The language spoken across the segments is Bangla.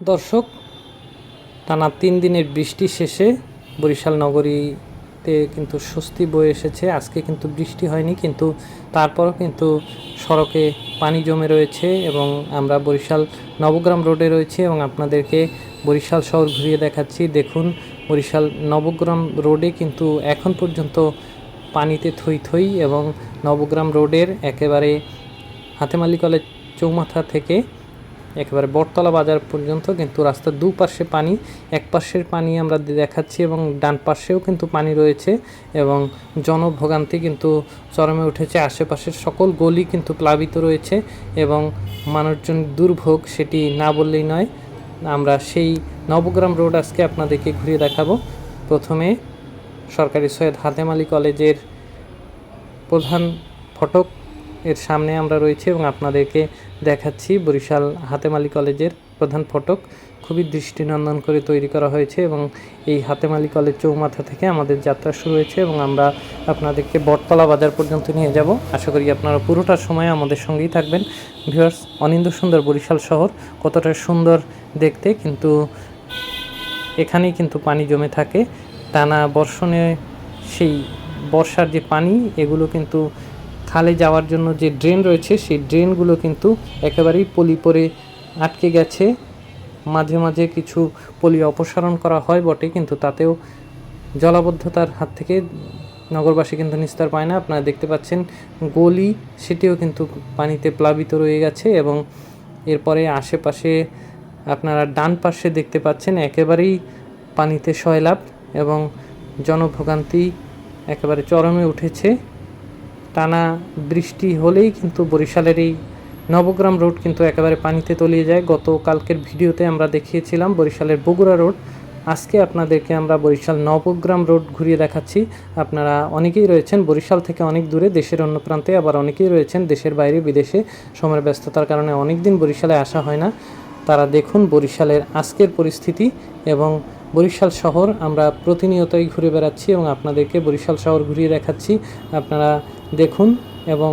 দর্শক, টানা তিন দিনের বৃষ্টি শেষে বরিশাল নগরীতে কিন্তু স্বস্তি বয়ে এসেছে। আজকে কিন্তু বৃষ্টি হয়নি, কিন্তু তারপরও কিন্তু সড়কে পানি জমে রয়েছে এবং আমরা বরিশাল নবগ্রাম রোডে রয়েছি এবং আপনাদেরকে বরিশাল শহর ঘুরিয়ে দেখাচ্ছি। দেখুন, বরিশাল নবগ্রাম রোডে কিন্তু এখন পর্যন্ত পানিতে থই থই এবং নবগ্রাম রোডের একেবারে হাতেমালি কলেজ চৌমাথা থেকে একেবারে বটতলা বাজার পর্যন্ত, কিন্তু রাস্তার দুপাশে পানি এক পাশের পানি আমরা দেখাচ্ছি এবং ডান পাশেও কিন্তু পানি রয়েছে এবং জনভোগান্তি কিন্তু চরমে উঠেছে। আশেপাশের সকল গলি কিন্তু প্লাবিত রয়েছে এবং মানুষজন দুর্ভোগ সেটি না বললেই নয়। আমরা সেই নবগ্রাম রোড আজকে আপনাদেরকে ঘুরিয়ে দেখাবো। প্রথমে সরকারি সৈয়দ হাতেম আলী কলেজের প্রধান ফটক এর সামনে আমরা রয়েছি এবং আপনাদেরকে দেখাচ্ছি বরিশাল হাতেমালি কলেজের প্রধান ফটক। খুবই দৃষ্টিনন্দন করে তৈরি করা হয়েছে এবং এই হাতেমালি কলেজ চৌমাথা থেকে আমাদের যাত্রা শুরু হয়েছে এবং আমরা আপনাদেরকে বটতলা বাজার পর্যন্ত নিয়ে যাব। আশা করি আপনারা পুরোটা সময় আমাদের সঙ্গেই থাকবেন। ভিউয়ার্স অনিন্দ সুন্দর বরিশাল শহর, কতটা সুন্দর দেখতে কিন্তু এখানেই কিন্তু পানি জমে থাকে। টানা বর্ষণে সেই বর্ষার যে পানি, এগুলো কিন্তু খালে যাওয়ার জন্য যে ড্রেন রয়েছে, সেই ড্রেনগুলো কিন্তু একেবারেই পলি পরে আটকে গেছে। মাঝে মাঝে কিছু পলি অপসারণ করা হয় বটে, কিন্তু তাতেও জলাবদ্ধতার হাত থেকে নগরবাসী কিন্তু নিস্তার পায় না। আপনারা দেখতে পাচ্ছেন, গলি সেটিও কিন্তু পানিতে প্লাবিত রয়ে গেছে এবং এরপরে আশেপাশে আপনারা ডান পাশে দেখতে পাচ্ছেন, একেবারেই পানিতে সয়লাভ এবং জনভোগান্তি একেবারে চরমে উঠেছে। টানা বৃষ্টি হলেই কিন্তু বরিশালের এই নবগ্রাম রোড কিন্তু একেবারে পানিতে তলিয়ে যায়। গতকালকের ভিডিওতে আমরা দেখিয়েছিলাম বরিশালের বগুড়া রোড। আজকে আপনাদেরকে আমরা বরিশাল নবগ্রাম রোড ঘুরিয়ে দেখাচ্ছি। আপনারা অনেকেই রয়েছেন বরিশাল থেকে অনেক দূরে, দেশের অন্য প্রান্তে আবার অনেকেই রয়েছেন দেশের বাইরে বিদেশে। সময়ের ব্যস্ততার কারণে অনেক দিন বরিশালে আসা হয় না। তারা দেখুন বরিশালের আজকের পরিস্থিতি এবং বরিশাল শহর, আমরা প্রতিনিয়তই ঘুরে বেড়াচ্ছি এবং আপনাদেরকে বরিশাল শহর ঘুরিয়ে দেখাচ্ছি। আপনারা দেখুন এবং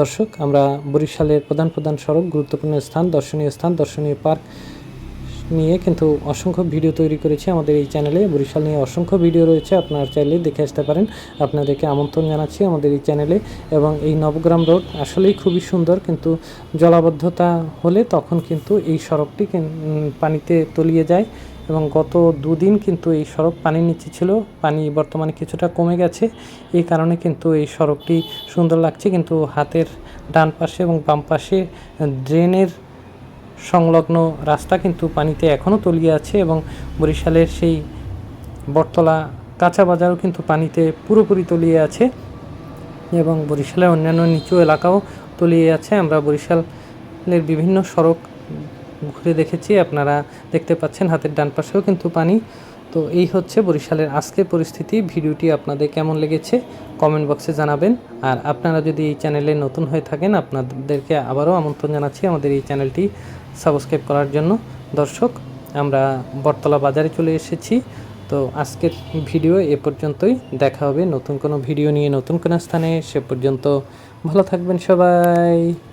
দর্শক, আমরা বরিশালের প্রধান প্রধান সড়ক, গুরুত্বপূর্ণ স্থান, দর্শনীয় স্থান, দর্শনীয় পার্ক নিয়ে কিন্তু অসংখ্য ভিডিও তৈরি করেছি আমাদের এই চ্যানেলে। বরিশাল নিয়ে অসংখ্য ভিডিও রয়েছে, আপনারা চাইলে দেখে আসতে পারেন। আপনাদেরকে আমন্ত্রণ জানাচ্ছি আমাদের এই চ্যানেলে। এবং এই নবগ্রাম রোড আসলেই খুবই সুন্দর, কিন্তু জলাবদ্ধতা হলে তখন কিন্তু এই সড়কটি পানিতে তলিয়ে যায়। এবং গত দুদিন কিন্তু এই সড়ক পানির নিচে ছিল। পানি বর্তমানে কিছুটা কমে গেছে। এই কারণে কিন্তু এই সড়কটি সুন্দর লাগছে। কিন্তু হাতের ডান পাশে এবং বাম পাশে ড্রেনের সংলগ্ন রাস্তা কিন্তু পানিতে এখনও তলিয়ে আছে এবং বরিশালের সেই বটতলা কাঁচা বাজারও কিন্তু পানিতে পুরোপুরি তলিয়ে আছে এবং বরিশালের অন্যান্য নিচু এলাকাও তলিয়ে আছে। আমরা বরিশালের বিভিন্ন সড়ক ঘুরে দেখেছি, আপনারা দেখতে পাচ্ছেন হাতের ডান পাশেও কিন্তু পানি। তো এই হচ্ছে বরিশালের আজকের পরিস্থিতি, ভিডিওটি আপনাদের কেমন লেগেছে কমেন্ট বক্সে জানাবেন। আর আপনারা যদি এই চ্যানেলে নতুন হয়ে থাকেন, আপনাদেরকে আবারও আমন্ত্রণ জানাচ্ছি আমাদের এই চ্যানেলটি সাবস্ক্রাইব করার জন্য। দর্শক, আমরা বটতলা বাজারে চলে এসেছি। তো আজকের ভিডিও এ পর্যন্তই, দেখা হবে নতুন কোনো ভিডিও নিয়ে নতুন কোনো স্থানে। সে পর্যন্ত ভালো থাকবেন সবাই।